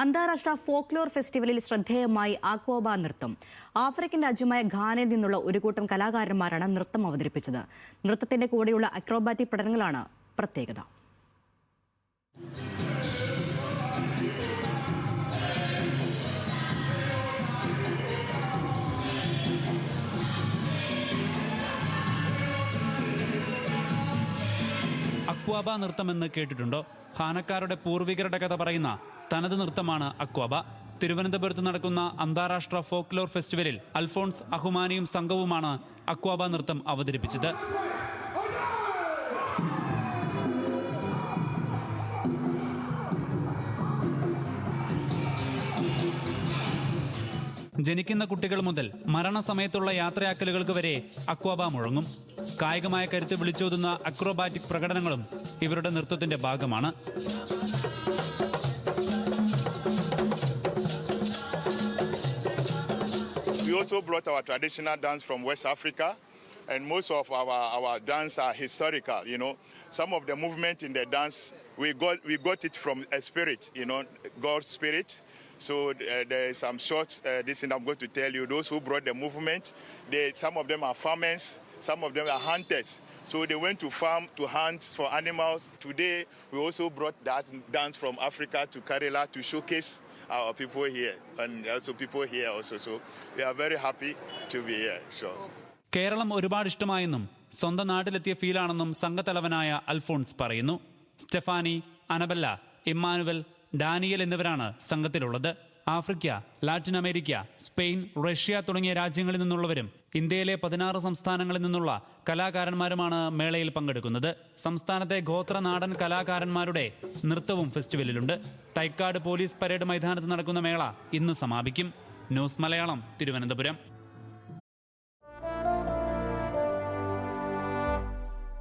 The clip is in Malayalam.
അന്താരാഷ്ട്ര ഫോക്ലോർ ഫെസ്റ്റിവലിൽ ശ്രദ്ധേയമായി ആക്വോബ നൃത്തം. ആഫ്രിക്കൻ രാജ്യമായ ഘാനയിൽ നിന്നുള്ള ഒരു കൂട്ടം കലാകാരന്മാരാണ് നൃത്തം അവതരിപ്പിച്ചത്. നൃത്തത്തിന്റെ കൂടെയുള്ള അക്രോബാറ്റിക് പഠനങ്ങളാണ് പ്രത്യേകത. അക്വാബ നൃത്തമെന്ന് കേട്ടിട്ടുണ്ടോ? ഹാനക്കാരുടെ പൂർവികരുടെ കഥ പറയുന്ന തനത് നൃത്തമാണ് അക്വാബ. തിരുവനന്തപുരത്ത് നടക്കുന്ന അന്താരാഷ്ട്ര ഫോക്ലോർ ഫെസ്റ്റിവലിൽ അൽഫോൺസ് അഹുമാനിയും സംഘവുമാണ് അക്വാബ നൃത്തം അവതരിപ്പിച്ചത്. ജനിക്കുന്ന കുട്ടികൾ മുതൽ മരണസമയത്തുള്ള യാത്രയാക്കലുകൾക്ക് വരെ അക്വാബ മുഴങ്ങും കായികമായ കരുത്ത് വിളിച്ചോതുന്ന അക്രോബാറ്റിക് പ്രകടനങ്ങളും ഇവരുടെ നൃത്തത്തിന്റെ ഭാഗമാണ് We also brought our traditional dance from West Africa, and most of our, our dance are historical. You know, some of the movement in the dance we got we got it from a spirit. You know, God's spirit. So uh, there is some short uh, this thing I'm going to tell you. Those who brought the movement, they some of them are farmers, some of them are hunters. So they went to farm to hunt for animals. Today we also brought that dance from Africa to Kerala to showcase our people here and also people here also. So we are very happy to be here. Sure. Keralam ഒരുപാട് ഇഷ്ടമായെന്നും സ്വന്തം നാട്ടിലെത്തിയ ഫീലാണെന്നും സംഘത്തലവനായ അൽഫോൺസ് പറയുന്നു സ്റ്റെഫാനി അനബല്ല ഇമ്മാനുവൽ ഡാനിയൽ എന്നിവരാണ് സംഘത്തിലുള്ളത്. Africa Latin America Spain Russia തുടങ്ങിയ രാജ്യങ്ങളിൽ നിന്നുള്ളവരും ഇന്ത്യയിലെ പതിനാറ് സംസ്ഥാനങ്ങളിൽ നിന്നുള്ള കലാകാരന്മാരുമാണ് മേളയിൽ പങ്കെടുക്കുന്നത്. സംസ്ഥാനത്തെ ഗോത്രനാടൻ കലാകാരന്മാരുടെ നൃത്തവും ഫെസ്റ്റിവലിലുണ്ട്. തൈക്കാട് പോലീസ് പരേഡ് മൈതാനത്ത് നടക്കുന്ന മേള ഇന്ന് സമാപിക്കും. ന്യൂസ് മലയാളം തിരുവനന്തപുരം.